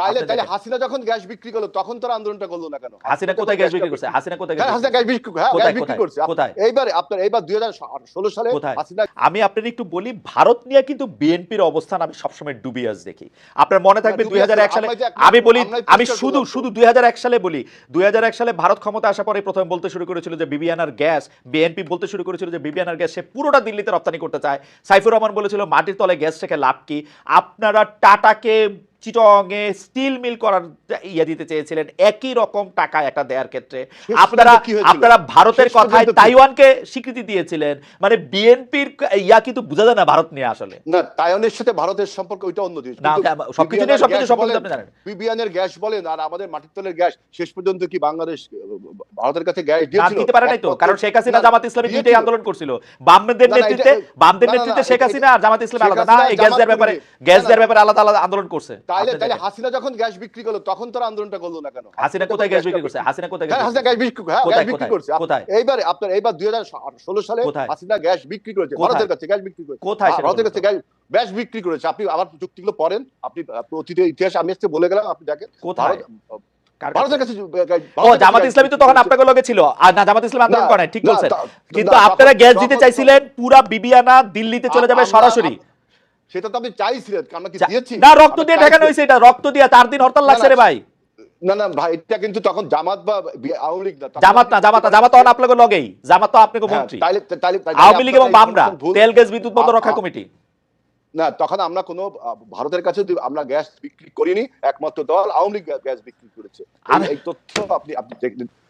তাহলে তাহলে হাসিনা যখন গ্যাস বিক্রি করল তখন তোর আন্দোলনটা করল না কেন? হাসিনা কোথায় গ্যাস বিক্রি করছে? হাসিনা কোথায় হ্যাঁ, হাসিনা গ্যাস বিক্রি হ্যাঁ গ্যাস বিক্রি করছে। কোথায়? এইবার আপনার এইবার দুই হাজার ষোলো সালে হাসিনা আমি আপনার একটু বলি ভারত নিয়ে কিন্তু বিএনপির অবস্থান আমি সবসময় ডুবিয়াস দেখি। আপনার মনে থাকবে দুই ডুবিয়াস সালে আমি বলি আমি শুধু। শুধু দুই হাজার এক সালে বলি দুই হাজার এক সালে ভারত ক্ষমতা আসার পরে প্রথমে বলতে শুরু করেছিল যে বিবিয়ানার গ্যাস বিএনপি বলতে শুরু করেছিল যে বিবিয়ানার গ্যাস সে পুরোটা দিল্লিতে রপ্তানি করতে চায়। সাইফুর রহমান বলেছিল মাটির তলে গ্যাস থেকে লাভ কি? আপনারা টাটাকে চিটংয়ে স্টিল মিল করার ইয়ে দিতে চেয়েছিলেন। একই রকম টাকা একটা দেওয়ার ক্ষেত্রে। আপনারা? আপনারা ভারতের কথায় তাইওয়ানকে স্বীকৃতি দিয়েছিলেন। মানে বিএনপির ইয়া কিন্তু বোঝা যায় না ভারত নিয়ে আসলে। না তাইওয়ানের সাথে ভারতের সম্পর্ক ওইটা অন্য জিনিস। না, সবকিছু নিয়ে সবকিছু সম্পর্কে আপনি জানেন। বিবিয়ানের গ্যাস বলেন আর আমাদের মাটির তলের গ্যাস শেষ পর্যন্ত কি বাংলাদেশ ভারতের কাছে গ্যাস না দিয়েছিল? দিতে পারে নাই তো কারণ শেখ হাসিনা জামাত ইসলামী। দুইটাই আন্দোলন করছিল। বামদের নেতৃত্বে বামদের নেতৃত্বে শেখ হাসিনা আর জামাত ইসলামী আলাদা। না এই গ্যাস দেওয়ার ব্যাপারে গ্যাস। দেওয়ার ব্যাপারে আলাদা আলাদা আন্দোলন করছে। তাহলে তাহলে হাসিনা যখন গ্যাস বিক্রি করল তখন তোর আন্দোলনটা করল না কেন? হাসিনা কোথায় গ্যাস বিক্রি করছে? হাসিনা কোথায় হ্যাঁ হাসিনা গ্যাস বিক্রি হ্যাঁ গ্যাস বিক্রি করছে। কোথায়? এইবার আপনার এইবার সালে হাসিনা গ্যাস বিক্রি করেছে। ভারতের কাছে গ্যাস বিক্রি করেছে। কোথায় হ্যাঁ, ভারতের কাছে গ্যাস গ্যাস বিক্রি করেছে। আপনি আবার যুক্তিগুলো পড়েন। আপনি অতীতের ইতিহাস আমি আজকে বলে গেলাম আপনি দেখেন। কোথায়? ভারতের কাছে? ও জামাত ইসলামী তো তখন আপনাকে লগে ছিল। আর না জামাত ইসলাম আন্দোলন করে ঠিক বলছেন। কিন্তু আপনারা গ্যাস দিতে চাইছিলেন পুরা বিবিয়ানা দিল্লিতে চলে যাবে সরাসরি। সেটা তো আপনি চাইছিলেন আমরা কি দিয়েছি? না রক্ত দিয়ে ঠেকানো হয়েছে এটা রক্ত দিয়ে চার দিন হরতাল লাগছে রে ভাই। না না ভাই এটা কিন্তু তখন জামাত বা আওয়ামী লীগ না জামাত না জামাত না জামাত তখন আপনাকে লগেই জামাত তো আপনাকে হ্যাঁ, মন্ত্রী। আওয়ামী লীগ এবং বামরা তেল গ্যাস বিদ্যুৎ বন্ধ রক্ষা কমিটি। না তখন আমরা কোনো ভারতের কাছে আমরা গ্যাস বিক্রি করিনি একমাত্র দল আওয়ামী লীগ গ্যাস বিক্রি করেছে। এই- তথ্য আপনি আপনি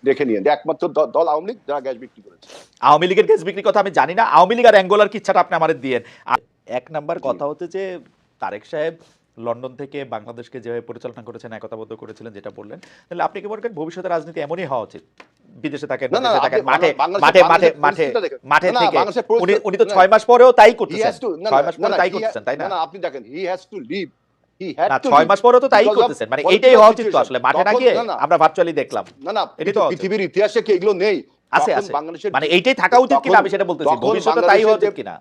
দেখ- নিন একমাত্র দল আওয়ামী লীগ যারা গ্যাস বিক্রি করেছে। আওয়ামী লীগের গ্যাস বিক্রির কথা আমি জানি না আওয়ামী লীগ আর অ্যাঙ্গোলার কিচ্ছাটা আপনি আমাদের দিয়েন। আর এক নাম্বার কথা হচ্ছে যে তারেক সাহেব লন্ডন থেকে বাংলাদেশকে যেভাবে পরিচালনা করেছেন একতাবদ্ধ করেছিলেন যেটা বললেন তাহলে আপনি কি মনে করেন ভবিষ্যতে রাজনীতি এমনই হওয়া উচিত? বিদেশে থাকেন আপনি মাঠে মাঠে মাঠে মাঠে মাঠে থেকে উনি তো ছয় মাস পরেও তাই করতেছেন। has ছয় মাস পরে তাই করতেছেন তাই না? আপনি দেখেন হি হ্যাজ টু লিভ মাস পরেও তো তাই করতেছেন। মানে এইটাই হওয়া উচিত তো আসলে। মাঠে না গিয়ে আমরা ভার্চুয়ালি দেখলাম। না না এটাই তো পৃথিবীর ইতিহাসে কি এগুলো নেই? আছে আছে। মানে এইটাই থাকা উচিত কিনা আমি সেটা বলতেছি। ভবিষ্যতে তাই হওয়া উচিত কিনা?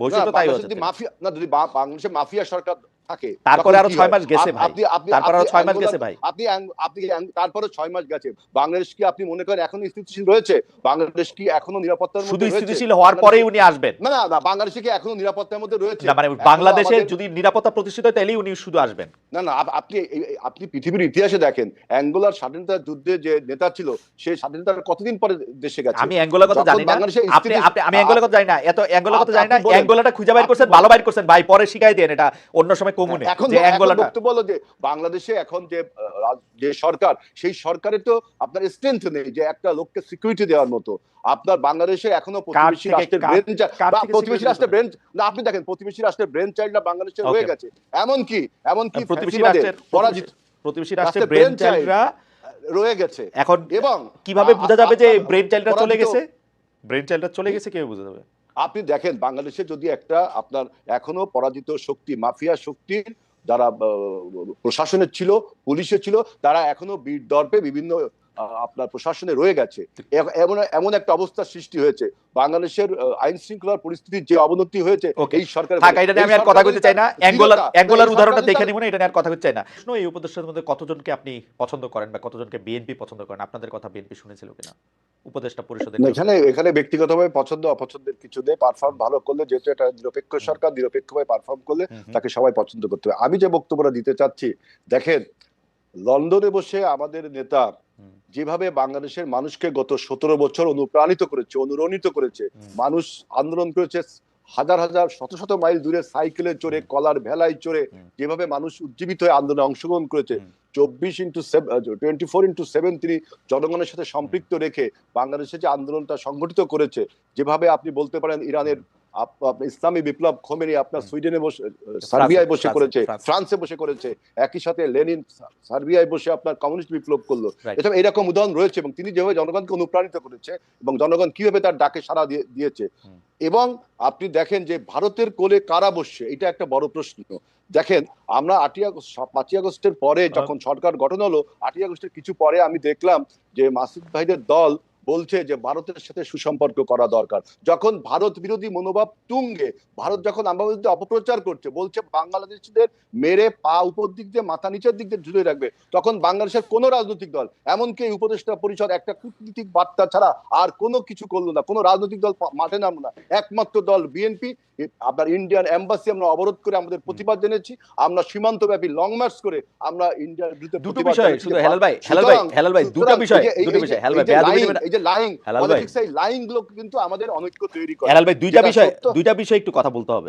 ভবিষ্যতে তাই মাফিয়া না যদি বাংলাদেশে মাফিয়া সরকার থাকে। তারপরে আরও ছয় মাস গেছে ভাই। আপনি আপনি তারপরে আরও ছয় মাস গেছে ভাই। আপনি আপনি তারপরে ছয় মাস গেছে। বাংলাদেশ কি আপনি মনে করেন এখন স্থিতিশীল রয়েছে? বাংলাদেশ কি এখনও নিরাপত্তার মধ্যে রয়েছে? স্থিতিশীল হওয়ার পরেই উনি আসবেন। না না বাংলাদেশে কি এখনও নিরাপত্তার মধ্যে রয়েছে? না মানে বাংলাদেশে যদি নিরাপত্তা প্রতিষ্ঠিত হয় তাহলেই উনি শুধু আসবেন। না না আপনি আপনি পৃথিবীর ইতিহাসে দেখেন অ্যাঙ্গোলার স্বাধীনতা যুদ্ধে যে নেতা ছিল সেই স্বাধীনতার কতদিন পরে দেশে গেছে? আমি অ্যাঙ্গোলার কথা জানি না। আপনি আপনি আমি অ্যাঙ্গোলার কথা জানি না। এত অ্যাঙ্গোলার কথা জানি না। অ্যাঙ্গোলাটা খুঁজে বাইর করছেন ভালো বাইর করছেন। ভাই পরে শিখাই দেন এটা। অন্য সময় কমুনে এখন বক্তব্য হলো যে বাংলাদেশে এখন যে যে সরকার সেই সরকারের তো আপনার স্ট্রেংথ নেই যে একটা লোককে সিকিউরিটি দেওয়ার মতো। আপনার বাংলাদেশে এখনও প্রতিবেশী রাষ্ট্রের ব্রেন প্রতিবেশী রাষ্ট্রের ব্রেন না আপনি দেখেন প্রতিবেশী রাষ্ট্রের ব্রেন চাইল্ডরা বাংলাদেশে. রয়ে গেছে। এমন কি এমন কি প্রতিবেশী রাষ্ট্রের পরাজিত প্রতিবেশী রাষ্ট্রের ব্রেন চাইল্ডরা রয়ে গেছে। এখন এবং কীভাবে বোঝা যাবে যে ব্রেন চাইল্ডরা চলে গেছে? ব্রেন চাইল্ডরা চলে গেছে কীভাবে বোঝা যাবে? আপনি দেখেন, বাংলাদেশে যদি একটা আপনার এখনও পরাজিত শক্তি, মাফিয়া শক্তি যারা প্রশাসনের ছিল পুলিশের ছিল, তারা এখনও বীর দর্পে বিভিন্ন আপনার প্রশাসনে রয়ে গেছে। এমন এমন একটা অবস্থার সৃষ্টি হয়েছে। বাংলাদেশের আইন শৃঙ্খলার পরিস্থিতির যে অবনতি হয়েছে এই সরকার এটা নিয়ে আমি আর কথা বলতে চাই না। অ্যাঙ্গোলার অ্যাঙ্গোলার উদাহরণটা দেখে নিব না এটা নিয়ে আর কথা বলতে চাই না। এই উপদেষ্টার মধ্যে কতজনকে আপনি পছন্দ করেন বা কতজনকে বিএনপি পছন্দ করেন? আপনাদের কথা বিএনপি শুনেছিল কিনা? উপদেষ্টা পরিষদের এখানে এখানে ব্যক্তিগতভাবে পছন্দ অপছন্দের কিছু নেই। পারফর্ম ভালো করলে যেহেতু এটা নিরপেক্ষ সরকার নিরপেক্ষভাবে পারফর্ম করলে। তাকে সবাই পছন্দ করতে হবে। আমি যে বক্তব্যটা দিতে চাচ্ছি দেখেন লন্ডনে বসে আমাদের নেতা। যেভাবে বাংলাদেশের মানুষকে গত সতেরো বছর অনুপ্রাণিত করেছে অনুরণিত করেছে মানুষ আন্দোলন করেছে হাজার হাজার শত শত মাইল দূরে সাইকেলে চড়ে কলার ভেলায় চড়ে যেভাবে মানুষ উজ্জীবিত হয়ে আন্দোলনে অংশগ্রহণ করেছে চব্বিশ into twenty four into seven তিনি জনগণের সাথে সম্পৃক্ত রেখে বাংলাদেশে যে আন্দোলনটা সংগঠিত করেছে যেভাবে আপনি বলতে পারেন ইরানের ইসলামী বিপ্লব খোমেনি আপনার সুইডেনে বসে সার্বিয়ায় বসে করেছে ফ্রান্সে। বসে করেছে একই সাথে লেনিন সার্বিয়ায় বসে আপনার কমিউনিস্ট বিপ্লব করল. এটা এরকম উদাহরণ রয়েছে এবং তিনি যেভাবে জনগণকে অনুপ্রাণিত করেছে এবং জনগণ কীভাবে তার ডাকে সাড়া দিয়েছে। এবং আপনি দেখেন যে ভারতের কোলে কারা বসছে এটা একটা বড় প্রশ্ন। দেখেন আমরা আটই আগস্ট পাঁচই আগস্টের পরে যখন সরকার গঠন হলো আটই আগস্টের কিছু পরে আমি দেখলাম যে মাসুদ ভাইদের দল বলছে যে ভারতের সাথে সুসম্পর্ক করা দরকার। যখন ভারত বিরোধী মনোভাব তুঙ্গে ভারত যখন আমার বিরুদ্ধে অপপ্রচার করছে বলছে বাংলাদেশিদের মেরে পা উপর দিক দিয়ে মাথা নিচের দিক দিয়ে ঝুলে রাখবে। তখন বাংলাদেশের কোনো রাজনৈতিক দল এমনকি এই উপদেষ্টা পরিষদ একটা কূটনীতিক বার্তা ছাড়া আর কোনো কিছু করল না কোনো রাজনৈতিক দল মাঠে নামলো না। একমাত্র দল বিএনপি আপনার ইন্ডিয়ান এম্বাসি আমরা অবরোধ করে আমাদের প্রতিবাদ জেনেছি আমরা সীমান্ত ব্যাপী লং মার্চ করে আমরা ইন্ডিয়ার বিরুদ্ধে দুটো বিষয় শুধু হেলাল ভাই হেলাল ভাই হেলাল ভাই দুটো বিষয় দুটো বিষয় হেলাল ভাই এই যে লাইং পলিটিক্স এই লাইংগুলো কিন্তু আমাদের অনৈক্য তৈরি করে। হেলাল ভাই দুইটা বিষয় দুইটা বিষয় একটু কথা বলতে হবে।